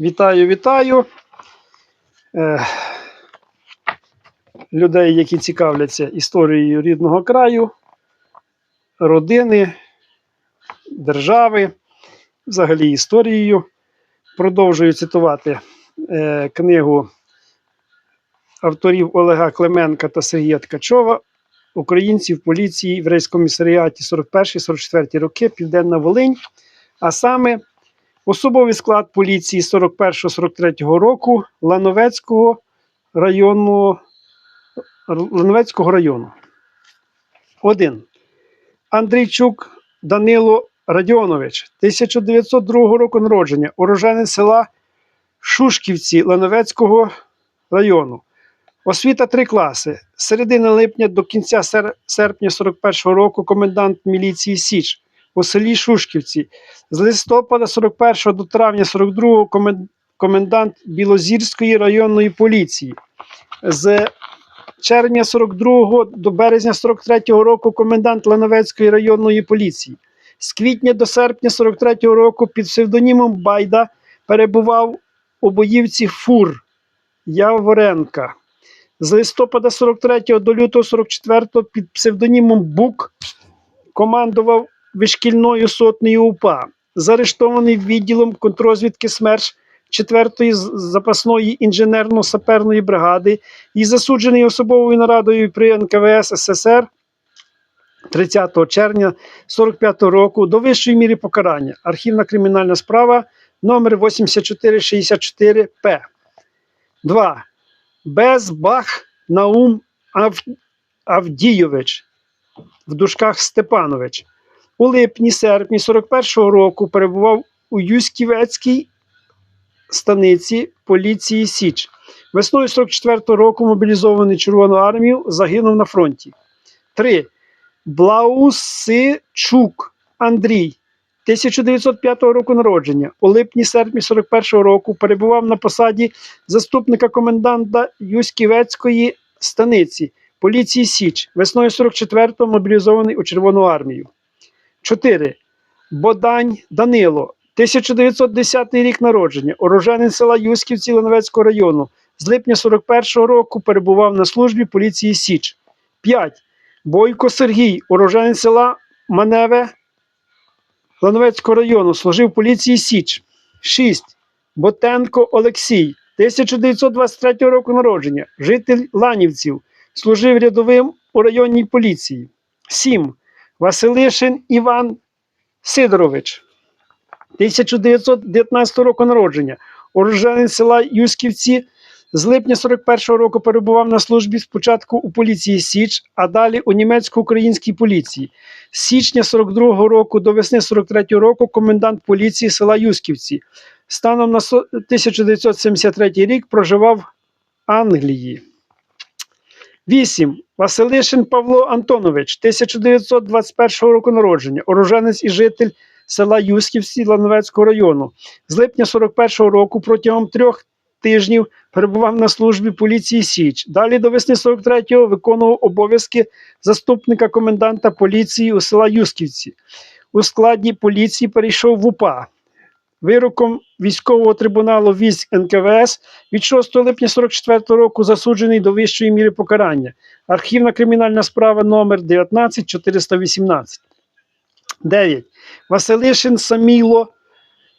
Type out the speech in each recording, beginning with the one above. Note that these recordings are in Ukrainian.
Вітаю, вітаю е, людей, які цікавляться історією рідного краю, родини, держави, взагалі історією. Продовжую цитувати е, книгу авторів Олега Клименка та Сергія Ткачова Українці в поліції в рейскомісаріаті 41-44 роки Південна Волинь, а саме Особовий склад поліції 41-43 року Лановецького району. Лановецького району. 1. Андрійчук Данило Радіонович, 1902 року народження, уроженець села Шушківці Лановецького району. Освіта 3 класи. З середини липня до кінця серпня 41 року комендант міліції Січ у селі Шушківці. З листопада 41 до травня 42 комен- комендант Білозірської районної поліції. З червня 42 до березня 43 року комендант Лановецької районної поліції. З квітня до серпня 43 року під псевдонімом Байда перебував у боївці Фур Яворенка. З листопада 43 до лютого 44 під псевдонімом Бук командував вишкільною сотнею УПА, заарештований відділом контрозвідки СМЕРШ 4-ї запасної інженерно-саперної бригади і засуджений особовою нарадою при НКВС СССР 30 червня 45 року до вищої міри покарання. Архівна кримінальна справа номер 8464П. 2. Безбах Наум Авдійович в дужках Степанович. У липні-серпні 41-го року перебував у Юськівецькій станиці поліції Січ. Весною 44-го року мобілізований Червону армію загинув на фронті. 3. Блаусичук Андрій. 1905 року народження. У липні-серпні 41-го року перебував на посаді заступника коменданта Юськівецької станиці поліції Січ. Весною 44-го мобілізований у Червону армію. 4. Бодань Данило. 1910 рік народження. Уроженець села Юсківці Лановецького району. З липня 41-го року перебував на службі поліції Січ. 5. Бойко Сергій, уроженець села Маневе Лановецького району, служив поліції Січ. 6. Ботенко Олексій, 1923 року народження, житель Ланівців, служив рядовим у районній поліції. 7. Василишин Іван Сидорович, 1919 року народження, уроженець села Юсківці. З липня 41-го року перебував на службі спочатку у поліції Січ, а далі у німецько-українській поліції. З січня 42-го року до весни 43-го року комендант поліції села Юсківці. Станом на 1973 рік проживав в Англії. 8. Василишин Павло Антонович, 1921 року народження, уроженець і житель села Юсківці Лановецького району. З липня 41 року протягом трьох тижнів перебував на службі поліції Січ. Далі до весни 43-го виконував обов'язки заступника коменданта поліції у села Юсківці. У складі поліції перейшов в УПА. Вироком військового трибуналу військ НКВС від 6 липня 44 року засуджений до вищої міри покарання. Архівна кримінальна справа номер 19418. 9. Василишин Саміло,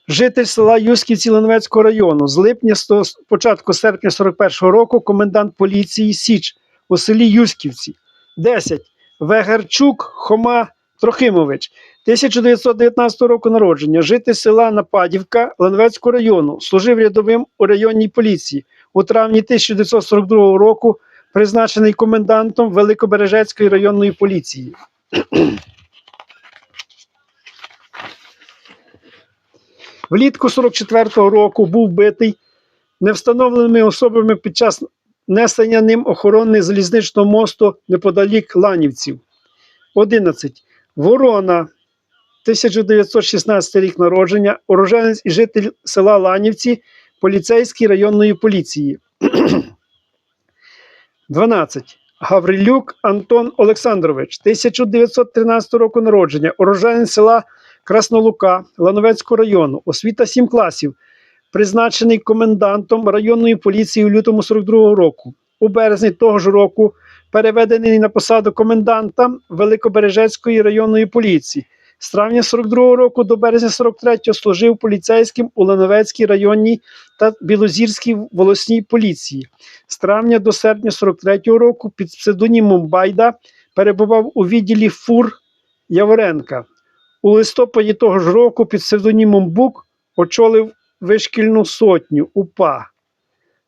житель села Юсківці Леновецького району. З липня до початку серпня 41 року комендант поліції Січ у селі Юсківці. 10. Вегарчук Хома Трохимович, 1919 року народження, житель села Нападівка Лановецького району, служив рядовим у районній поліції. У травні 1942 року призначений комендантом Великобережецької районної поліції. Влітку 44-го року був битий невстановленими особами під час несення ним охорони залізничного мосту неподалік Ланівців. 11. Ворона, 1916 рік народження, уроженець і житель села Ланівці, поліцейський районної поліції. 12. Гаврилюк Антон Олександрович, 1913 року народження, уроженець села Краснолука Лановецького району, освіта 7 класів, призначений комендантом районної поліції у лютому 42-го року. У березні того ж року переведений на посаду коменданта Великобережецької районної поліції. З травня 42-го року до березня 43-го служив поліцейським у Лановецькій районній та Білозірській волосній поліції. З травня до серпня 43-го року під псевдонімом Байда перебував у відділі ФУР Яворенка. У листопаді того ж року під псевдонімом Бук очолив вишкільну сотню УПА.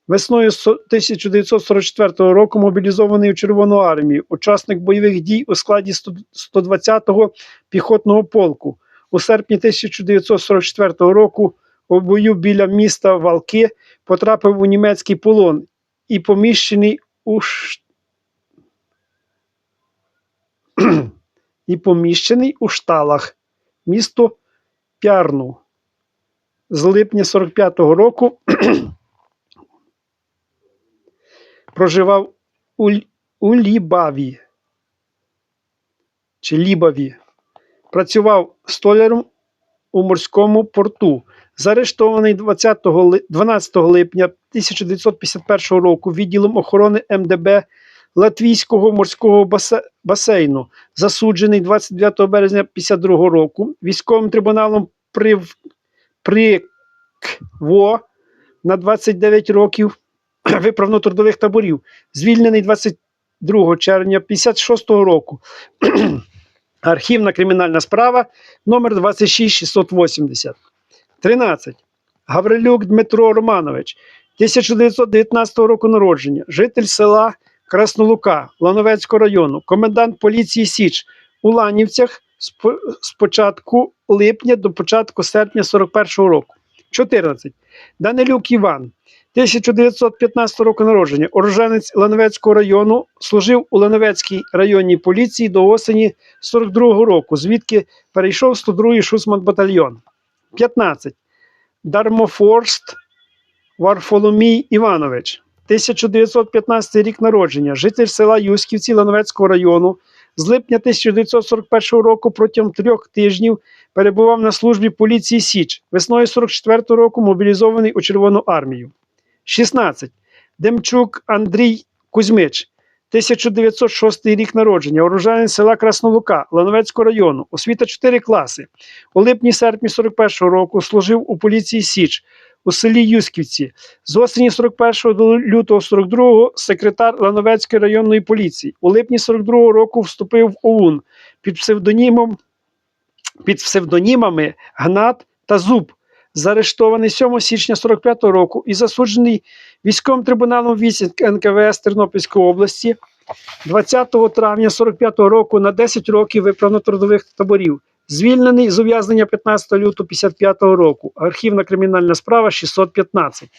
Весною 1944 року мобілізований у Червону армію, учасник бойових дій у складі 120-го піхотного полку. У серпні 1944 року у бою біля міста Валки потрапив у німецький полон і поміщений у і поміщений у шталах місто Пярну. З липня 45-го року проживав у, Лібаві чи Лібаві. Працював столяром у морському порту. Заарештований 20 12 липня 1951 року відділом охорони МДБ Латвійського морського басейну, засуджений 29 березня 1952 року військовим трибуналом прив, ПРИКВО на 29 років виправно-трудових таборів, звільнений 22 червня 56 року. Архівна кримінальна справа номер 26680. 13. Гаврилюк Дмитро Романович, 1919 року народження, житель села Краснолука Лановецького району, комендант поліції Січ у Ланівцях з початку липня до початку серпня 41 року. 14. Данилюк Іван, 1915 року народження, уроженець Лановецького району, служив у Лановецькій районній поліції до осені 42-го року, звідки перейшов 102-й Шусман батальйон. 15. Дармофорст Варфоломій Іванович, 1915 рік народження, житель села Юсківці Лановецького району. З липня 1941 року протягом трьох тижнів перебував на службі поліції Січ. Весною 44 року мобілізований у Червону армію. 16. Демчук Андрій Кузьмич, 1906 рік народження, уроженець села Краснолука Лановецького району, освіта 4 класи. У липні-серпні 41-го року служив у поліції Січ у селі Юсківці. З осені 41 до лютого 42-го секретар Лановецької районної поліції. У липні 42 року вступив в ОУН під псевдонімом під псевдонімами Гнат та Зуб. Заарештований 7 січня 45 року і засуджений військовим трибуналом військ НКВС Тернопільської області 20 травня 45 року на 10 років виправно-трудових таборів. Звільнений з ув'язнення 15 лютого 55 року. Архівна кримінальна справа 615.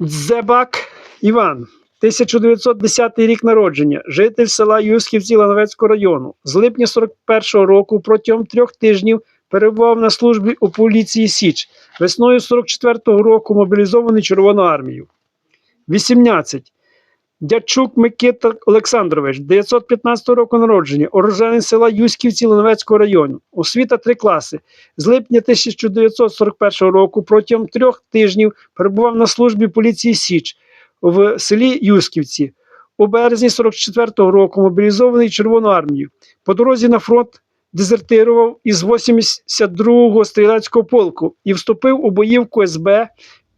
Дзебак Іван. 1910 рік народження, житель села Юсківці Лановецького району. З липня 41 року протягом трьох тижнів перебував на службі у поліції Січ. Весною 44-го року мобілізований Червону армію. 18. Дячук Микита Олександрович, 915 року народження, уроженець села Юськівці Лановецького району. Освіта 3 класи. З липня 1941 року протягом трьох тижнів перебував на службі поліції Січ в селі Юсківці. У березні 44-го року мобілізований Червону армію. По дорозі на фронт дезертирував із 82-го стрілецького полку і вступив у боївку СБ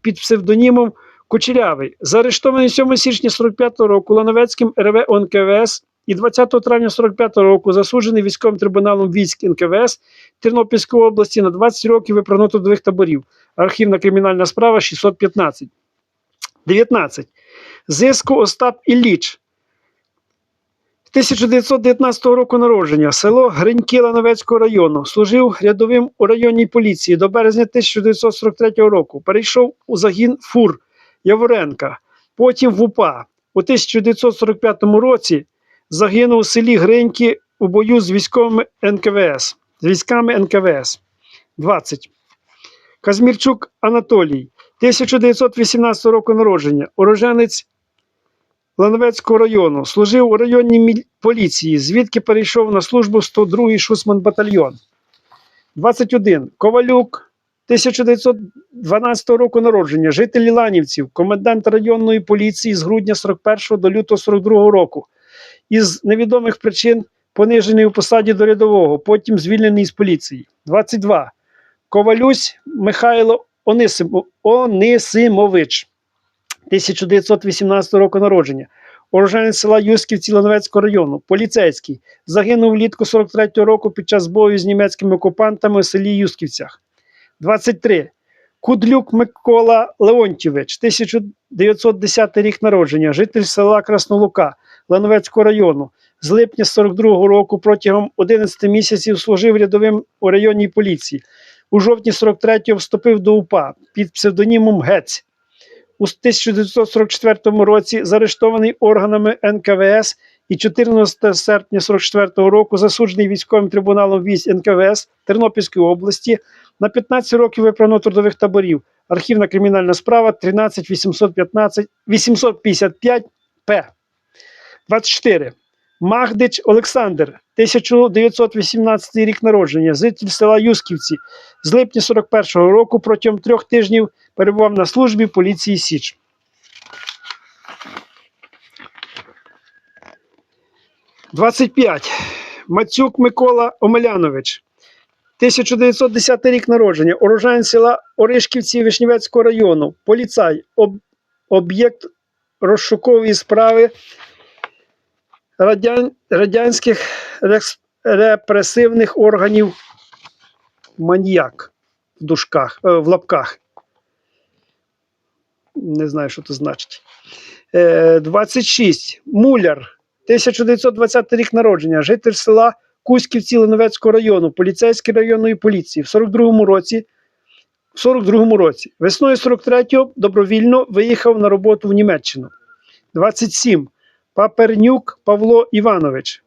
під псевдонімом Кучерявий. Заарештований 7 січня 45-го року Лановецьким РВ ОНКВС і 20 травня 45-го року засуджений військовим трибуналом військ НКВС Тернопільської області на 20 років виправно-трудових таборів. Архівна кримінальна справа 615. 19. Зиску Остап Ілліч. 1919 року народження, село Гриньки Лановецького району. Служив рядовим у районній поліції до березня 1943 року. Перейшов у загін ФУР Яворенка, потім в УПА. У 1945 році загинув у селі Гриньки у бою з військовими НКВС. З військами НКВС. 20. Казмірчук Анатолій. 1918 року народження, уроженець Лановецького району, служив у районній поліції, звідки перейшов на службу 102-й Шусман батальйон. 21. Ковалюк 1912 року народження, житель Ланівців, комендант районної поліції з грудня 41 до лютого 42 року. Із невідомих причин понижений у посаді до рядового, потім звільнений з поліції. 22. Ковалюсь Михайло Онисимо- Онисимович, 1918 року народження. Уроженець села Юсківці Лановецького району, поліцейський, загинув влітку 43-го року під час бою з німецькими окупантами у селі Юсківцях. 23. Кудлюк Микола Леонтьєвич, 1910 рік народження, житель села Краснолука Лановецького району. З липня 42-го року протягом 11 місяців служив рядовим у районній поліції. У жовтні 43-го вступив до УПА під псевдонімом Гець. У 1944 році заарештований органами НКВС і 14 серпня 44 року засуджений військовим трибуналом військ НКВС Тернопільської області на 15 років виправно трудових таборів. Архівна кримінальна справа 13 855 П. 24. Магдич Олександр, 1918 рік народження, житель села Юсківці. З липня 41-го року протягом трьох тижнів перебував на службі поліції Січ. Двадцять п'ять. Мацюк Микола Омелянович. 1910 рік народження. Уроженець села Оришківці Вишнівецького району. Поліцай. Об... Об'єкт розшукової справи радян... радянських репресивних органів маніяк в дужках, е, в лапках. Не знаю, що це значить. Е, 26. Муляр. 1920 рік народження. Житель села Кузьківці Леновецького району, поліцейський районної поліції в 42-му році. В 42-му році. Весною 43-го добровільно виїхав на роботу в Німеччину. 27. Папернюк Павло Іванович.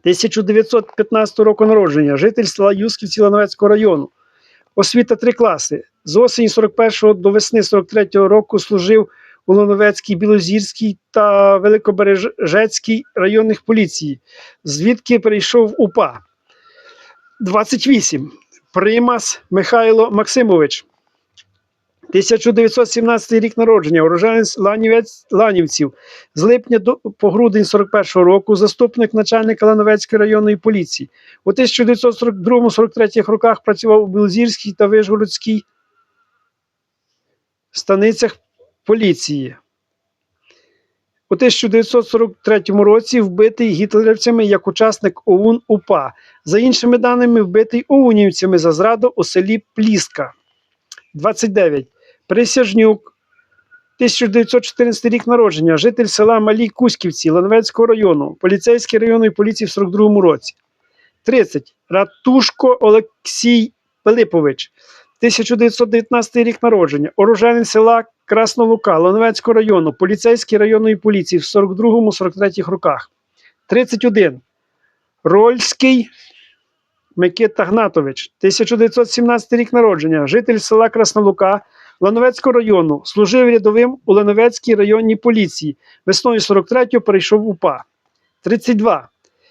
1915 року народження, житель села Юсківці Лановецького району. Освіта три класи. З осені 41 до весни 43 року служив у Лановецькій, Білозірській та Великобережецькій районних поліції, звідки перейшов УПА. 28. Примас Михайло Максимович. 1917 рік народження, уроженець Ланівець, Ланівців. З липня до, по грудень 41 року заступник начальника Лановецької районної поліції. У 1942-43 роках працював у Білозірській та Вишгородській станицях поліції. У 1943 році вбитий гітлерівцями як учасник ОУН УПА. За іншими даними, вбитий оунівцями за зраду у селі Пліска. 29. Присяжнюк. 1914 рік народження, житель села Малі Кузьківці Лановецького району, поліцейський районної поліції в 42 році. 30. Ратушко Олексій Пилипович, 1919 рік народження, оруженець села Краснолука Лановецького району, поліцейський районної поліції в 42-43 роках. 31. Рольський Микита Гнатович, 1917 рік народження, житель села Краснолука Лановецького району, служив рядовим у Лановецькій районній поліції. Весною 43-го перейшов УПА. 32.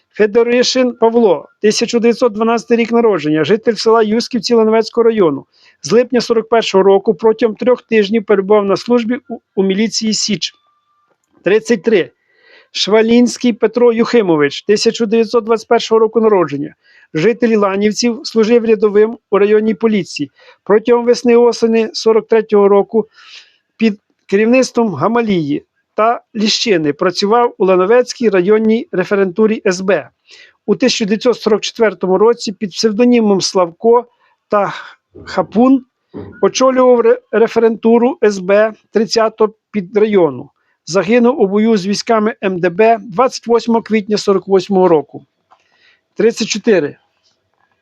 Федоришин Павло, 1912 рік народження, житель села Юсківці Лановецького району. З липня 41-го року протягом трьох тижнів перебував на службі у, у міліції Січ. 33. Швалінський Петро Юхимович, 1921 року народження, житель Ланівців, служив рядовим у районній поліції. Протягом весни осені 43-го року під керівництвом Гамалії та Ліщини працював у Лановецькій районній референтурі СБ. У 1944 році під псевдонімом Славко та Хапун очолював референтуру СБ 30-го підрайону загинув у бою з військами МДБ 28 квітня 48 року. 34.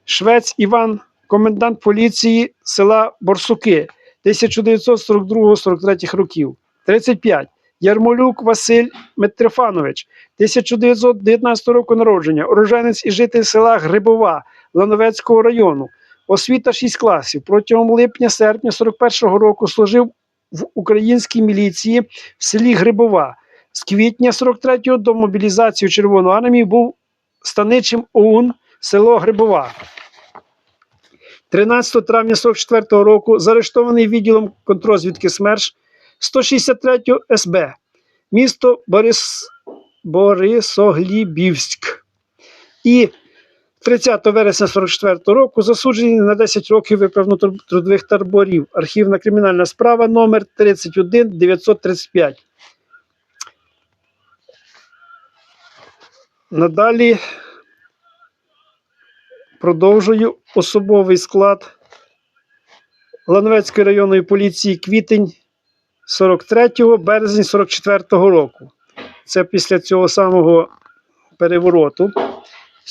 Швець Іван, комендант поліції села Борсуки 1942-43 років. 35. Ярмолюк Василь Митрофанович, 1919 року народження, уроженець і житель села Грибова Лановецького району. Освіта 6 класів. Протягом липня-серпня 41-го року служив в українській міліції в селі Грибова. З квітня 43-го до мобілізації Червоної армії був станичим ОУН село Грибова. 13 травня 44 року заарештований відділом контрозвідки СМЕРШ 163 СБ, місто Борис... Борисоглібівськ. І 30 вересня 44 року засуджений на 10 років виправно трудових таборів. Архівна кримінальна справа номер 31 935. Надалі продовжую особовий склад Лановецької районної поліції квітень 43-го, березень 44-го року. Це після цього самого перевороту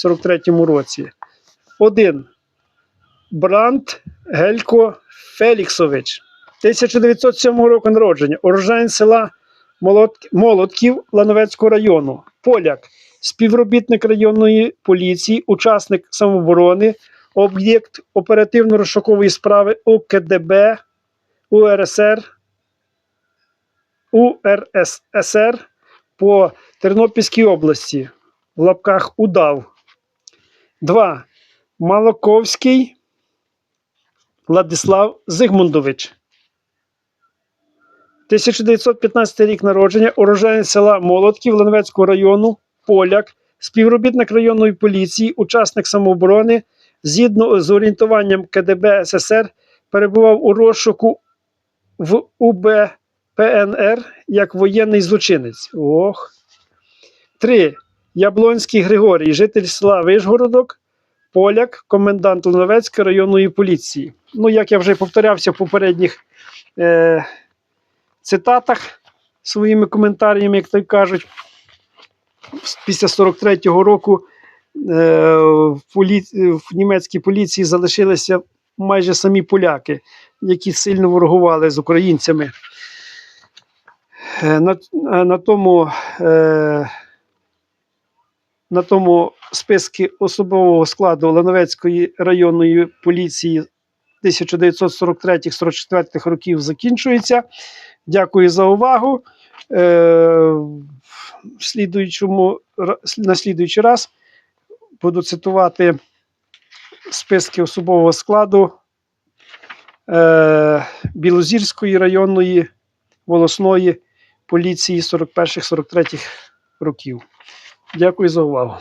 43-му році. Один. Бранд Гелько Феліксович. 1907 року народження. Уроженець села Молотків Лановецького району. Поляк. Співробітник районної поліції, учасник самооборони, об'єкт оперативно-розшукової справи УКДБ УРСР УРССР по Тернопільській області в лапках удав. 2. Малаковський Владислав Зигмундович. 1915 рік народження, уроженець села Молотків Лановецького району, поляк, співробітник районної поліції, учасник самооборони, згідно з орієнтуванням КДБ СССР, перебував у розшуку в УБ ПНР як воєнний злочинець. Ох. 3. Яблонський Григорій, житель села Вишгородок, поляк, комендант Лановецької районної поліції. Ну, як я вже повторявся в попередніх е, цитатах своїми коментарями, як й кажуть, після 43-го року е, в, полі... в німецькій поліції залишилися майже самі поляки, які сильно ворогували з українцями. Е, На, е, на тому е, на тому списку особового складу Лановецької районної поліції 1943-44 років закінчується. Дякую за увагу. Е, слідуючому, на слідуючий раз буду цитувати списки особового складу е, Білозірської районної волосної поліції 41-43 років. Дякую за увагу.